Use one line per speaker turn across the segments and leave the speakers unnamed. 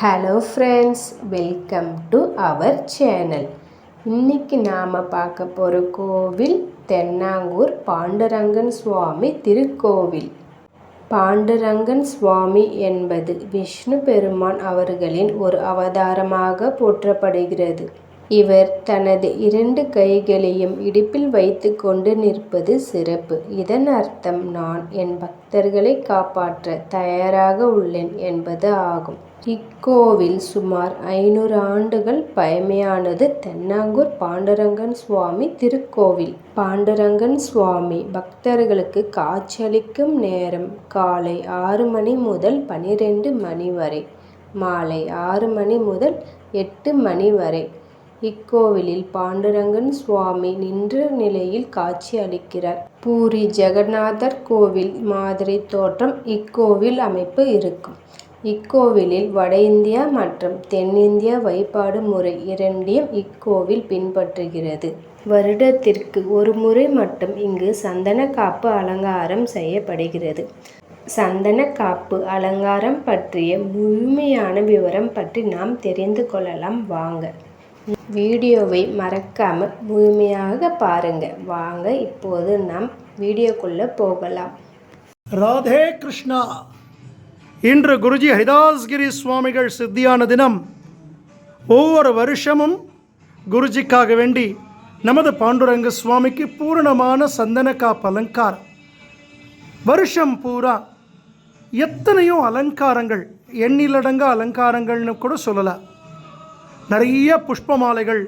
Hello friends welcome to our channel இன்னைக்கு நாம் பார்க்க போகிற கோவில் தென்னாங்கூர் பாண்டுரங்கன் சுவாமி திருக்கோவில். பாண்டுரங்கன் சுவாமி என்பது விஷ்ணு பெருமான் அவர்களின் ஒரு அவதாரமாக போற்றப்படுகிறது. இவர் தனது இரண்டு கைகளையும் இடுப்பில் வைத்து கொண்டு நிற்பது சிறப்பு. இதன் அர்த்தம் நான் என் பக்தர்களை காப்பாற்ற தயாராக உள்ளேன் என்பது ஆகும். இக்கோவில் சுமார் ஐநூறு ஆண்டுகள் பழமையானது. தென்னாங்கூர் பாண்டுரங்கன் சுவாமி திருக்கோவில். பாண்டுரங்கன் சுவாமி பக்தர்களுக்கு காட்சியளிக்கும் நேரம் காலை ஆறு மணி முதல் பனிரெண்டு மணி வரை. மாலை ஆறு மணி முதல் எட்டு மணி வரை. இக்கோவிலில் பாண்டுரங்கன் சுவாமி நின்ற நிலையில் காட்சி அளிக்கிறார். பூரி ஜெகநாதர் கோவில் மாதிரி தோற்றம் இக்கோவில் அமைப்பு இருக்கும். இக்கோவிலில் வட இந்தியா மற்றும் தென்னிந்திய வழிபாடு முறை இரண்டையும் இக்கோவில் பின்பற்றுகிறது. வருடத்திற்கு ஒரு முறை மட்டும் இங்கு சந்தன காப்பு அலங்காரம் செய்யப்படுகிறது. சந்தன காப்பு அலங்காரம் பற்றிய முழுமையான விவரம் பற்றி நாம் தெரிந்து கொள்ளலாம். வாங்க. வீடியோவை மறக்காமல் முழுமையாக பாருங்கள் வாங்க இப்போது நாம் வீடியோக்குள்ளே போகலாம்.
ராதே கிருஷ்ணா. இன்று குருஜி ஹரிதாஸ்கிரி சுவாமிகள் சித்தியான தினம். ஒவ்வொரு வருஷமும் குருஜிக்காக வேண்டி நமது பாண்டுரங்க சுவாமிக்கு பூரணமான சந்தன காப்பு அலங்காரம் வருஷம் பூரா எத்தனையோ அலங்காரங்கள் எண்ணிலடங்க அலங்காரங்கள்னு கூட சொல்லலாம். நிறைய புஷ்ப மாலைகள்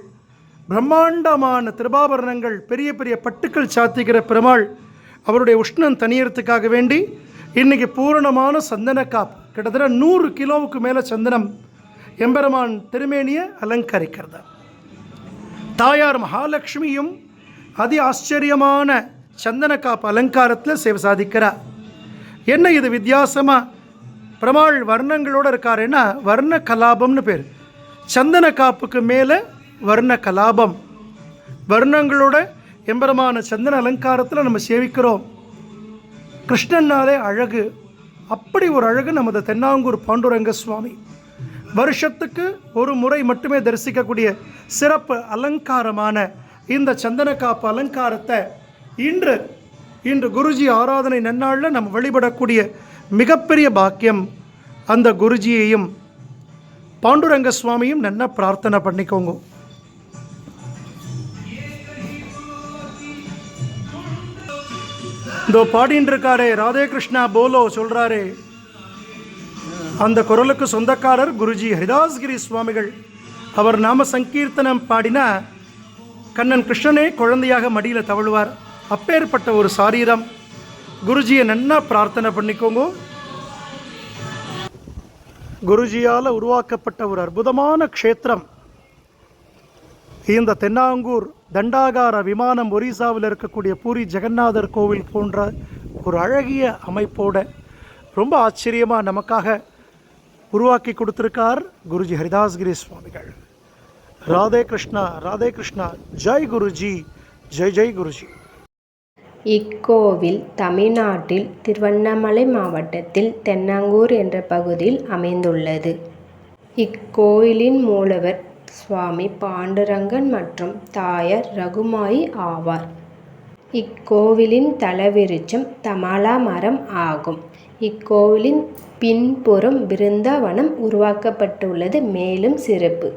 பிரம்மாண்டமான திருபாபரணங்கள் பெரிய பெரிய பட்டுக்கள் சாத்திக்கிற பெருமாள் அவருடைய உஷ்ணம் தனியறதுக்காக வேண்டி இன்றைக்கி பூரணமான சந்தன காப்பு கிட்டத்தட்ட நூறு கிலோவுக்கு மேலே சந்தனம் எம்பெருமான் திருமேனியை அலங்கரிக்கிறது. தாயார் மகாலட்சுமியும் அதி ஆச்சரியமான சந்தன காப்பு அலங்காரத்தில் சேவை சாதிக்கிறார். என்ன இது வித்தியாசமாக பிரமாள் வர்ணங்களோடு இருக்காருன்னா வர்ண கலாபம்னு பேர். சந்தன காப்புக்கு மேலே வர்ண கலாபம். வர்ணங்களோட எம்பரமான சந்தன அலங்காரத்தில் நம்ம சேவிக்கிறோம். கிருஷ்ணன்னாலே அழகு. அப்படி ஒரு அழகு நமது தென்னாங்கூர் பாண்டுரங்க சுவாமி. வருஷத்துக்கு ஒரு முறை மட்டுமே தரிசிக்கக்கூடிய சிறப்பு அலங்காரமான இந்த சந்தன காப்பு அலங்காரத்தை இன்று இன்று குருஜி ஆராதனை நன்னாளில் நம்ம வழிபடக்கூடிய மிகப்பெரிய பாக்கியம். அந்த குருஜியையும் பாண்டுரங்க சுவாமியும் நல்லா பிரார்த்தனை பண்ணிக்கோங்க. இதோ பாடின்னு இருக்காரே ராதே கிருஷ்ணா போலோ சொல்றாரே. அந்த குரலுக்கு சொந்தக்காரர் குருஜி ஹரிதாஸ்கிரி சுவாமிகள். அவர் நாம சங்கீர்த்தனம் பாடினா கண்ணன் கிருஷ்ணனே குழந்தையாக மடியில் தவழுவார். அப்பேற்பட்ட ஒரு சாரீரம். குருஜியை நன்னா பிரார்த்தனை பண்ணிக்கோங்க. குருஜியால் உருவாக்கப்பட்ட ஒரு அற்புதமான க்ஷேத்திரம். இந்த தென்னாங்கூர் தண்டாகார விமானம் ஒரிசாவில் இருக்கக்கூடிய பூரி ஜெகநாதர் கோவில் போன்ற ஒரு அழகிய அமைப்போட ரொம்ப ஆச்சரியமாக நமக்காக உருவாக்கி கொடுத்துருக்கார் குருஜி ஹரிதாஸ்கிரி சுவாமிகள். ராதே கிருஷ்ணா ராதே கிருஷ்ணா ஜெய் குருஜி ஜெய் ஜெய் குருஜி.
இக்கோவில் தமிழ்நாட்டில் திருவண்ணாமலை மாவட்டத்தில் தென்னாங்கூர் என்ற பகுதியில் அமைந்துள்ளது. இக்கோயிலின் மூலவர் சுவாமி பாண்டுரங்கன் மற்றும் தாயார் ரகுமாயி ஆவார். இக்கோவிலின் தலவிருச்சம் தமாலா மரம் ஆகும். இக்கோவிலின் பின்புறம் பிருந்தாவனம் உருவாக்கப்பட்டுள்ளது. மேலும் சிறப்பு.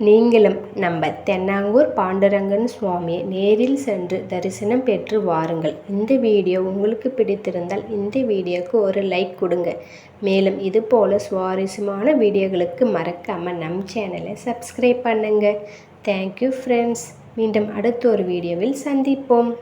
நீங்களும் நம்ம தென்னாங்கூர் பாண்டுரங்கன் சுவாமியை நேரில் சென்று தரிசனம் பெற்று வாருங்கள். இந்த வீடியோ உங்களுக்கு பிடித்திருந்தால் இந்த வீடியோக்கு ஒரு லைக் கொடுங்க. மேலும் இதுபோல் சுவாரஸ்யமான வீடியோகளுக்கு மறக்காமல் நம் சேனலை சப்ஸ்கிரைப் பண்ணுங்கள் தேங்க்யூ ஃப்ரெண்ட்ஸ் மீண்டும் அடுத்த ஒரு வீடியோவில் சந்திப்போம்.